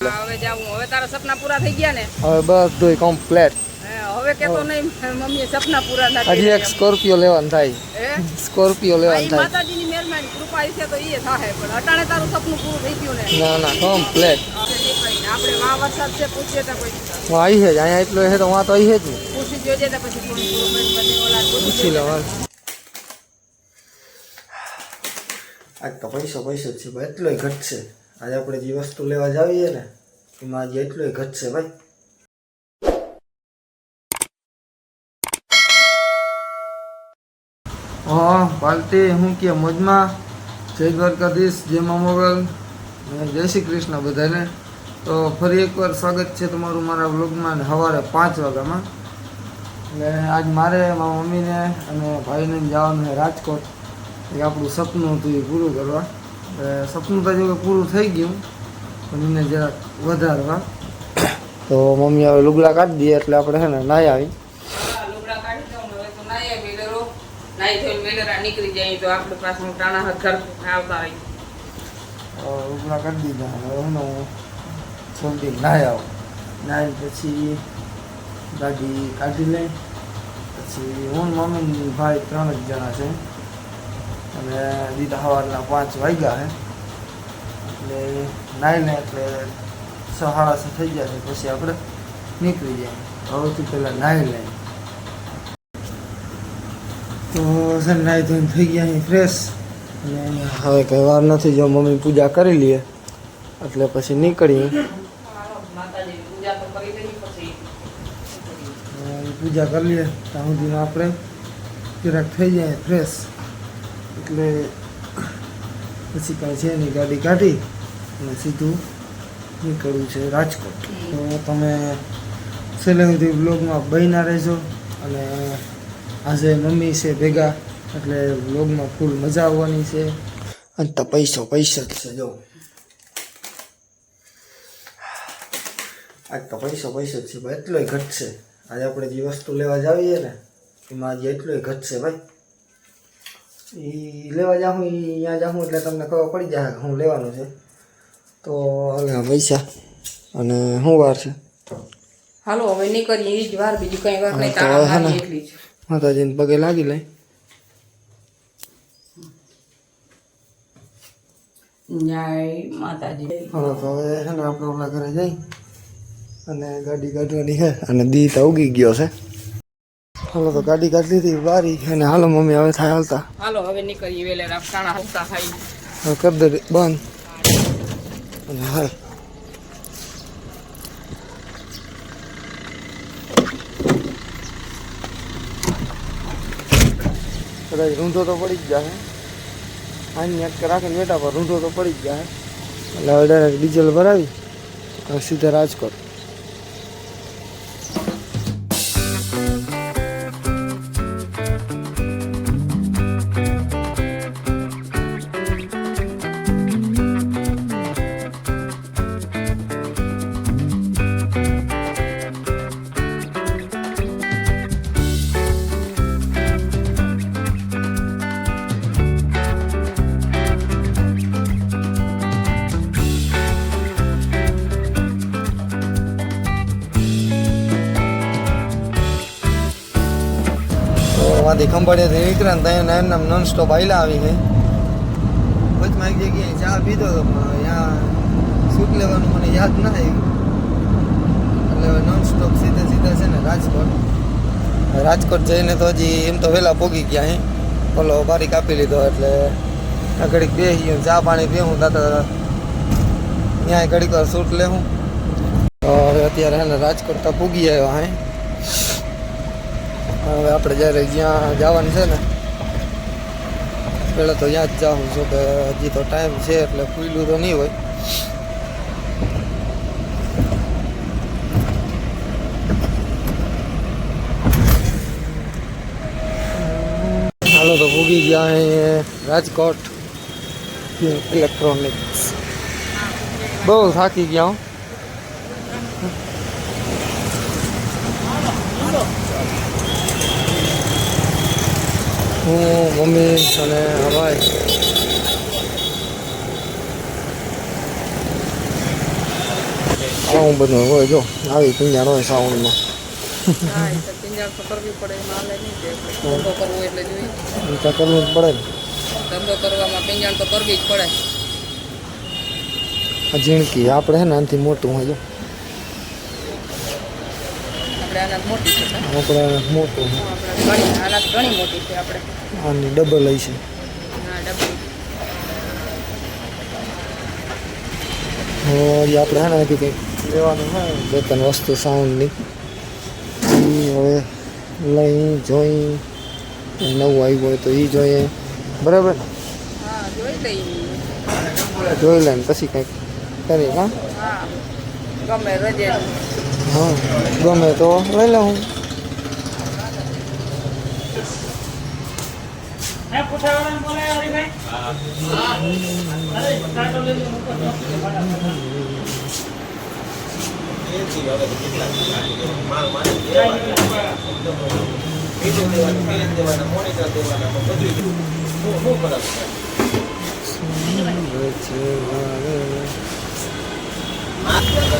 હવે જાવું હવે તારા સપના પૂરા થઈ ગયા ને? હવે બધું કમ્પ્લેટ હે, હવે કેતો નહીં મમ્મી સપના પૂરા ના હજી એક સ્કોર્પિયો લેવાનું થાય. સ્કોર્પિયો આ લેવાનું થાય. માતાજીની મહેરબાની કૃપા છે તો એ થાય પણ અટાણે તારું સપનું પૂરું થઈ ગયું ને. ના ના કમ્પ્લેટ આપણે વા વરસાદ છે પૂછીએ તો કોઈ હું આવી છે અહીંયા એટલો છે તો વા તો આવી છે જ ને. પૂછી જોજે તો પછી પછી. લેવાનું આજ તો પૈસો પૈસો છે ભાઈ એટલોય ઘટશે. આજે આપણે જે વસ્તુ લેવા જાવીએ ને, એમાં આજે એટલોય ઘટશે ભાઈ. હા પાલટી હું કે મોજમાં? જય દ્વારકાધીશ, જય મોગલ. જય શ્રી કૃષ્ણ બધાને. તો ફરી એકવાર સ્વાગત છે તમારું મારા વ્લોગમાં સવારે પાંચ વાગ્યામાં. એટલે આજ મારે, મારા મમ્મીને અને ભાઈને જવાનું છે રાજકોટ. એ આપણું સપનું હતું એ પૂરું કરવા. એટલે સપનું તો જો પૂરું થઈ ગયું પણ એને જરાક વધારવા. તો મમ્મી હવે લુગડા કાઢી દઈએ એટલે આપણે છે ને નાહી આવી. નીકળી જાય તો આપણે પાછું ટાણા હાથ ઘર આવતા લુગડા કાઢી દીધા હવે હું જલ્દી નાહી આવું. નાહી પછી ગાડી કાઢી લઈ પછી હું મમ્મી ભાઈ ત્રણ જ જણા છે. અને દીધા સવારના પાંચ વાગ્યા છે એટલે નાહી લે એટલે સહાળા થઈ ગયા પછી આપણે નીકળી જાય સૌથી પહેલાં નાહી લઈએ. તો છે નાહી ધોઈને થઈ ગયા અહીં ફ્રેશ અને હવે કંઈ વાર નથી, જો મમ્મી પૂજા કરી લઈએ એટલે પછી નીકળીએ. પૂજા કરી લઈએ ત્યાં સુધીમાં આપણે જરાક થઈ જાય ફ્રેશ એટલે પછી કાંઈ છે નહીં ગાડી કાઢી અને સીધું નીકળવું છે રાજકોટ. તો તમે છેલ્લે સુધી બ્લોગમાં બહીના રહેજો અને આજે મમ્મી છે ભેગા એટલે બ્લોગમાં ફૂલ મજા આવવાની છે. અને તો પૈસો પૈસો જ છે જો. આજ તો પૈસો પૈસો જ છે ભાઈ એટલોય ઘટશે. આજે આપણે જે વસ્તુ લેવા જાવીએ ને એમાં આજે એટલોય ઘટશે ભાઈ. એ લેવા જાઉં અહીંયા જાઉં એટલે તમને ખબર પડી જાય કે હું લેવાનું છે. તો હવે પૈસા અને શું વાર છે? હાલો હવે નીકળીએ એ જ વાર બીજું કંઈ વાર નહીં તારા હે. એટલી જ. માતાજીને પગે લાગી લઈ. જય માતાજી. હાલો તો હવે છે ને આપણે ઘરે જઈ અને ગાડી કાઢવાની છે અને દી તો ઉગી ગયો છે. હાલો તો ગાડી કાઢી લીધી બારી અને હાલો મમ્મી હવે થાય હાલતા. હાલો હવે નીકળીએ વેલેરા ટાણા હાલતા ખાઈ હવે કરી દે બંધ. અને હાલ. કદાચ રૂંધો તો પડી જ જાય. આની એક રાખીને બેઠા પર રૂંધો તો પડી જ જાય. એટલે હવે ડાયરેક્ટ ડીઝલ ભરાવી સીધા રાજકોટ. વાંધી ખંભાળિયાથી નીકળ્યા ત્યાં એમ નામ નોન સ્ટોપ આયલા આવી છે. વચમાં એક જગ્યાએ ચા પીધો હતો પણ ત્યાં શૂટ લેવાનું મને યાદ ના આવ્યું. એટલે હવે નોન સ્ટોપ સીધે સીધા છે ને રાજકોટ. રાજકોટ જઈને તો હજી એમ તો વહેલા પોગી ગયા અહીં ઓલો બારી કાપી લીધો એટલે ઘડીક બેસી ગયો ચા પાણી પીવું દાદા ત્યાં ઘડીક વાર શૂટ લેવું. હવે અત્યારે રાજકોટ તો પૂગી આવ્યો હા. હવે આપણે જ્યારે જ્યાં જવાનું છે ને, પહેલાં તો ત્યાં જ જાઉં છું કે હજી તો ટાઈમ છે એટલે ખુલ્લું તો નહીં હોય. હાલો તો ભૂગી ગયા અહીં રાજકોટ. ઇલેક્ટ્રોનિક્સ બહુ થાકી ગયા હું. હું મમ્મી અને હવાઈ આવું બધું હોય જો આવી પિંજાણ હોય એ કરવું જ પડે ધંધો કરવામાં પિંજાણ તો કરવી જ પડે. જીણકી આપણે હે ને આનાથી મોટું હોય જો. આપણે આનાથી મોટી છે આપણે મોટું. હોય આપણે ઘણી આનાથી ઘણી મોટી છે આપણે. આની ડબલ હઈ છે. હા ડબલ હવે આપણે હે ને કંઈક લેવાનું બે ત્રણ વસ્તુ સાઉન્ડની હવે લઈ જોઈ નવું આવ્યું હોય તો એ જોઈએ. બરાબર? ને? જોઈ લઈને પછી કંઈક કરીએ હા? ગમે રજે હા ગમે તો. લઈ લઉં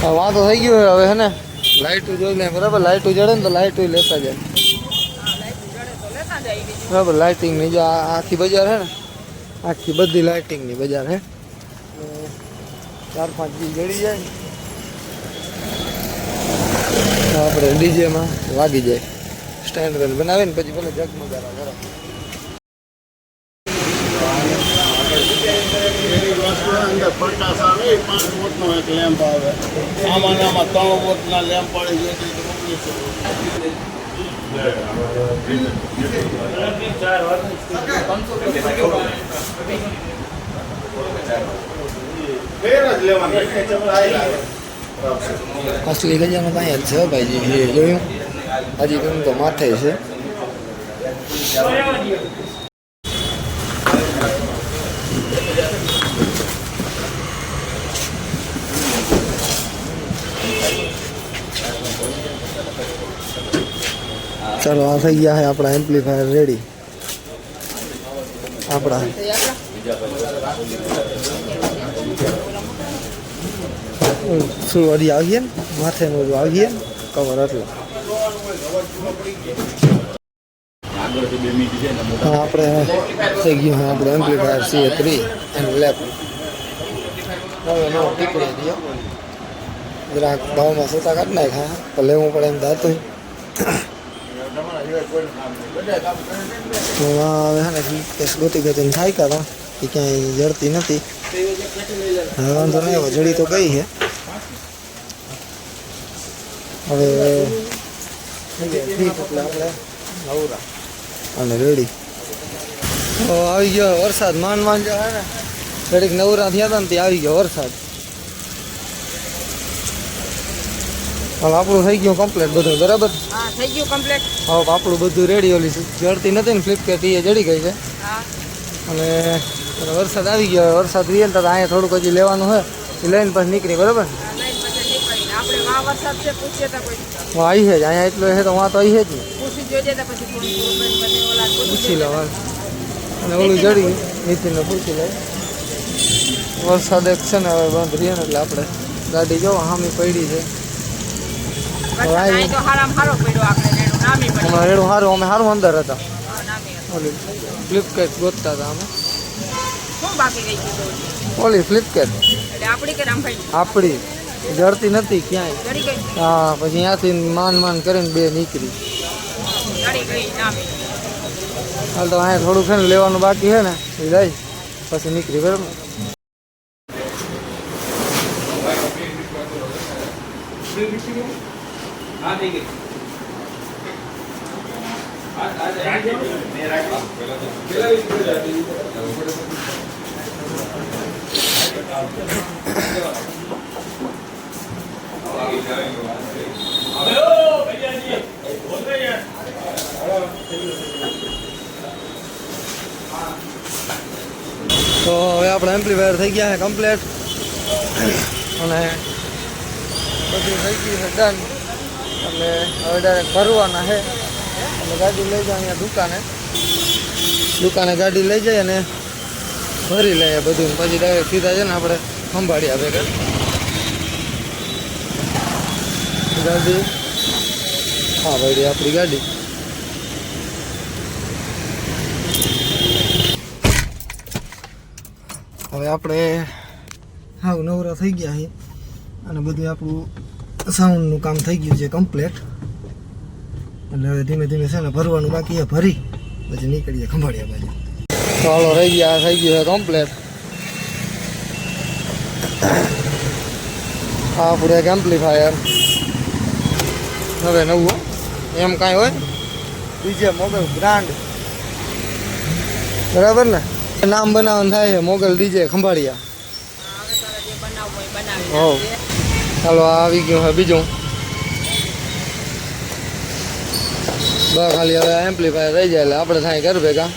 હા. વાંધો થઈ ગયો હવે હે ને? લાઇટું જોઈ લે બરાબર, લાઈટ ઉજળે ને તો લાઈટ લેતા જાય. બરાબર લાઇટિંગની જો આખી બજાર હે ને, આખી બધી લાઇટિંગની બજાર હે. ચાર પાંચ જી જડી જાય ને. આપણે ડીજેમાં વાગી જાય. સ્ટેન્ડ વેલ બનાવે પછી ભલે જગમગારા કરે એની વસ્તુ અંદર પચાસ આવે, એ પાંચ વોટનો એક લેમ્પ આવે. આમાં આમાં ત્રણ વોટના લેમ્પ પડે છે. ભાઈજી? જોયું? હજી તો માથે છે. ચાલો, આ થઈ ગયા છે આપણા એમ્પ્લીફાયર રેડી આપણા. તો શું, હજી આવીએ ને? માથે બધું આવીએ ને કવર એટલે. આપણે થઈ ગયું હા આપણું એમ્પ્લીફાયર સી થ્રી એન્ડ લેપ નો જરાક ભાવમાં સસ્તા કાઢ નાખ્યા. પણ લેવું પડે એમ થતું તો હવે હા ગોતી ગોતીને થાય કાઢો એ ક્યાંય જડતી નથી. હવે વાંધો નહીં, હવે જડી તો ગઈ છે હવે અને રેડી. તો આવી ગયો વરસાદ. માંડ માન જો ને, ઘડીક નવરા થયા હતા ને ત્યાં આવી ગયો વરસાદ. હવે આપણું થઈ ગયું કમ્પ્લીટ બધું બરાબર? હા થઈ ગયું કમ્પ્લીટ હવે આપણું બધું રેડી ઓલી જડતી નથી ને ફ્લિપકાર્ટ એ જડી ગઈ છે. અને વરસાદ આવી ગયો હવે વરસાદ રીએ તો અહીંયા થોડુંક હજી લેવાનું હોય એ લઈને પછી નીકળી બરાબર? આવી છે અહીંયા એટલો છે તો વાં તો આવી છે જ. પૂછી લો અને ઓલું જડી નીતિને પૂછી લે. વરસાદ એક છે ને હવે બંધ રહીએ ને એટલે આપણે ગાડી જો હામી પડી છે. વરસાદ અહીં તો હારામાં હારો પડ્યો આપણે રેડું નામી પડ્યું અમારે રેડું સારું અમે સારું અંદર હતા હા, નામી હતું. ઓલી ફ્લિપકાર્ટ ગોતતા હતા અમે શું બાકી રહી ગયું હતું? ઓલી ફ્લિપકાર્ટ એટલે આપણી કે રામભાઈ આપણી જડતી નથી ક્યાંય જડી ગઈ હા પછી ત્યાંથી માન માન કરીને બે નીકળી જડી ગઈ નામી હાલ તો અહીંયા થોડું છે ને લેવાનું બાકી છે ને એ લઈ પછી નીકળી બરાબર તો હવે આપણે એમ્પ્લીફાયર થઈ ગયા છે કમ્પ્લેટ અને બધું થઈ ગયું છે ડન એટલે હવે ડાયરેક્ટ ભરવાના છે. એટલે ગાડી લઈ જાય અહીંયા દુકાને. દુકાને ગાડી લઈ જાય અને ભરી લઈએ બધું. પછી ડાયરેક્ટ સીધા છે ને આપણે સંભાળી આપે ગાડી. હા ભાઈ આપણી ગાડી. હવે આપણે હાવ નવરા થઈ ગયા છે અને બધું આપણું સાઉન્ડનું કામ થઈ ગયું છે કમ્પ્લેટ એટલે હવે ધીમે ધીમે છે ને ભરવાનું બાકી છે ભરી પછી નીકળીએ ખંભાળિયા બાજુ. ચાલો રહી ગયા થઈ ગયું છે કમ્પ્લેટ આ પૂરે એક એમ્પ્લીફાયર હવે નવું એમ કાંઈ હોય? બીજે મોગલ બ્રાન્ડ બરાબર ને? નામ બનાવવાનું થાય છે મોગલ ડીજે ખંભાળિયા. હવે ચાલો આવી ગયું હવે બીજું. બસ ખાલી હવે એમ્પ્લીફાયર રહી જાય એટલે આપણે થાય કર ભેગા.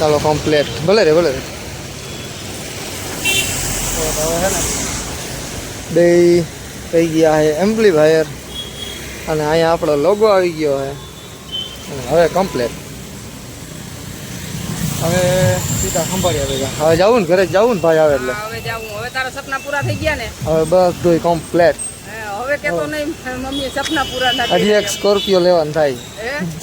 ચાલો કમ્પ્લેટ ભલે રે ભલે રે. બે થઈ ગયા છે એમ્પ્લીફાયર અને અહીંયા આપણો લોગો આવી ગયો છે. હવે કમ્પ્લેટ હવે સીધા સંભાળ્યા ભેગા. હવે જવું ને ઘરે જવું ને ભાઈ આવે એટલે. હવે જાવું હવે તારા સપના પૂરા થઈ ગયા ને? હવે બધું કમ્પ્લેટ હે, હવે કેતો નહીં મમ્મી સપના પૂરા ના હજી એક સ્કોર્પિયો લેવાનું થાય.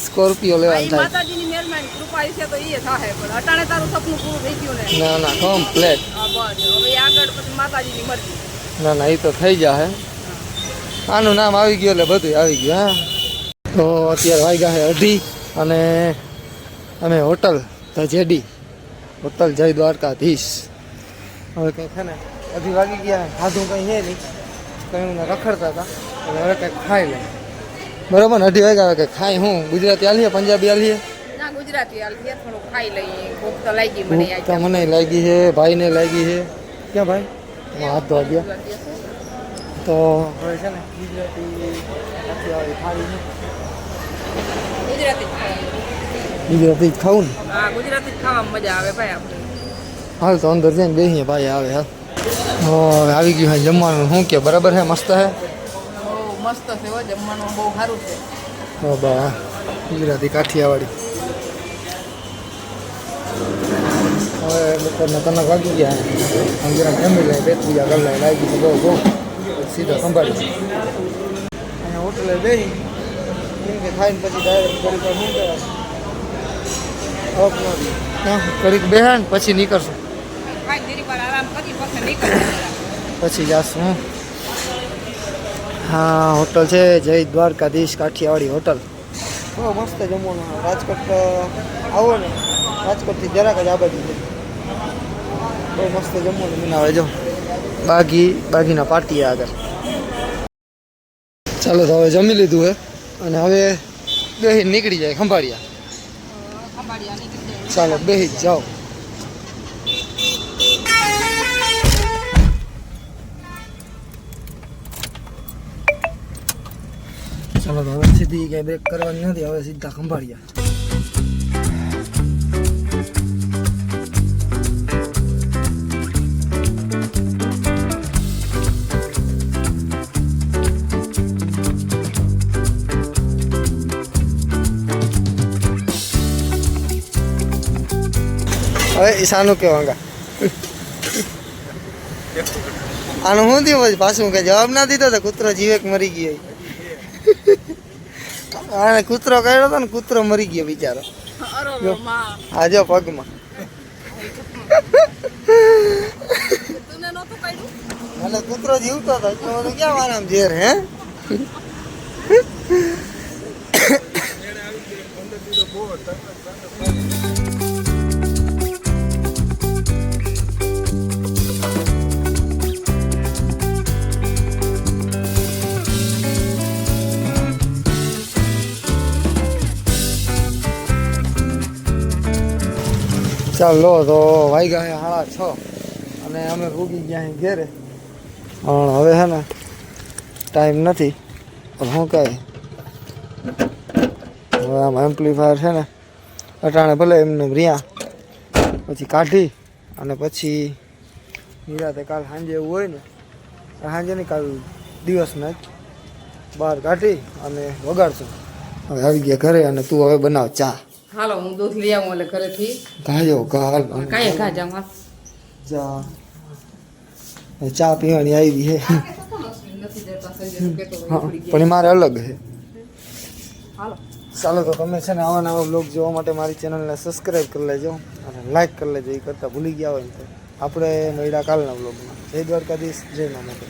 સ્કોર્પિયો લેવાનું થાય. માતાજીની મહેરબાની કૃપા છે તો એ થાય પણ અટાણે તારું સપનું પૂરું થઈ ગયું ને? ના ના કમ્પ્લેટ બસ હવે આગળ પછી માતાજીની મરજી. ના ના એ તો થઈ જશે આનું નામ આવી ગયું એટલે બધું આવી ગયું હા. તો અત્યારે વાગ્યા છે અઢી અને અમે હોટલ ધ જેડી હોટલ જય દ્વારકાધીશ. હવે કંઈ છે ને અઢી વાગી ગયા ખાધું કંઈ હે નહીં. કંઈ હું રખડતા હતા હવે કંઈક ખાઈ લે. બરાબર ને અઢી વાગ્યા કંઈક ખાઈ હું? ગુજરાતી આલીએ પંજાબી આલીએ ના ગુજરાતી થોડું ખાઈ લઈએ. ભૂખ તો લાગી મને તો મને લાગી છે ભાઈને લાગી છે. ક્યાં ભાઈ? હાથ ધોવા ગયા. તો હવે છે ને ગુજરાતી. ગુજરાતી જ ખાવું ને હા ગુજરાતી જ ખાવામાં મજા આવે ભાઈ આપણે. હાલ તો અંદર જઈને બેસીએ ભાઈ આવે હાલ હો, હવે આવી ગયું છે જમવાનું. શું કે બરાબર છે? મસ્ત છે? બહુ મસ્ત છે હો જમવાનું બહુ સારું છે. હો બા ગુજરાતી કાઠિયાવાડી. હવે બપોરના ત્રણ વાગી ગયા છે. આમ જરા જમી લે બે ત્રીજા કલાક લાગી તો બહુ બહુ. સીધા સંભાળી અહીંયા હોટલે બેસી કેમ કે ખાઈને પછી ડાયરેક્ટ ઘડી પર શું કહેવાય? ઘડીક બેહા ને પછી નીકળશું. પછી જાશું હા. હોટલ છે જય દ્વારકાધીશ કાઠિયાવાડી હોટલ. બહુ મસ્ત જમવાનું રાજકોટ આવો ને. રાજકોટથી જરાક જ આ બાજુ છે બહુ મસ્ત જમવાનું બનાવે જો. બાગી બાગીના પાટી આગળ. ચાલો તો હવે જમી લીધું હે. અને હવે બેહી નીકળી જાય ખંભાળિયા. ચાલો બેહી જાઓ. ચાલો હવે સીધી કઈ બ્રેક કરવાની નથી હવે સીધા ખંભાળિયા. હવે ઈશાનું કેવાંગા આનું શું થયું પછી? પાછું કે જવાબ ના દીધો તો કૂતરો જીવેક મરી ગયો આને કૂતરો કર્યો હતો ને કૂતરો મરી ગયો બિચારો. આજો જો પગમાં. અને કૂતરો જીવતો હતો એટલે મને ક્યાં મારામ ઝેર હે? ચાલો તો વાગ્યા છે સાડા છ. અને અમે ભૂગી ગયા ઘેરે. પણ હવે છે ને ટાઈમ નથી. પણ શું કહે હવે આમ એમ્પ્લીફાયર છે ને, અટાણે ભલે એમને રહ્યા પછી કાઢી અને પછી નિરાતે કાલ સાંજે એવું હોય ને સાંજે નહીં, કાલ દિવસના જ બહાર કાઢી અને વગાડશું. હવે આવી ગયા ઘરે અને તું હવે બનાવ ચા. હાલો હું દૂધ લઈ આવું એટલે ઘરેથી. ગાયો ગાલ કાંઈ ખા જાઉં જા. ચા પીવાની આવી હા. પણ મારે અલગ છે ચાલો તો તમે છે ને આવા નવા બ્લોગ જોવા માટે મારી ચેનલને સબસ્ક્રાઈબ કરી લેજો અને લાઈક કરી લેજો એ કરતાં ભૂલી ગયા હોય તો. આપણે મળ્યા કાલના બ્લોગમાં જય દ્વારકાધીશ જય માતા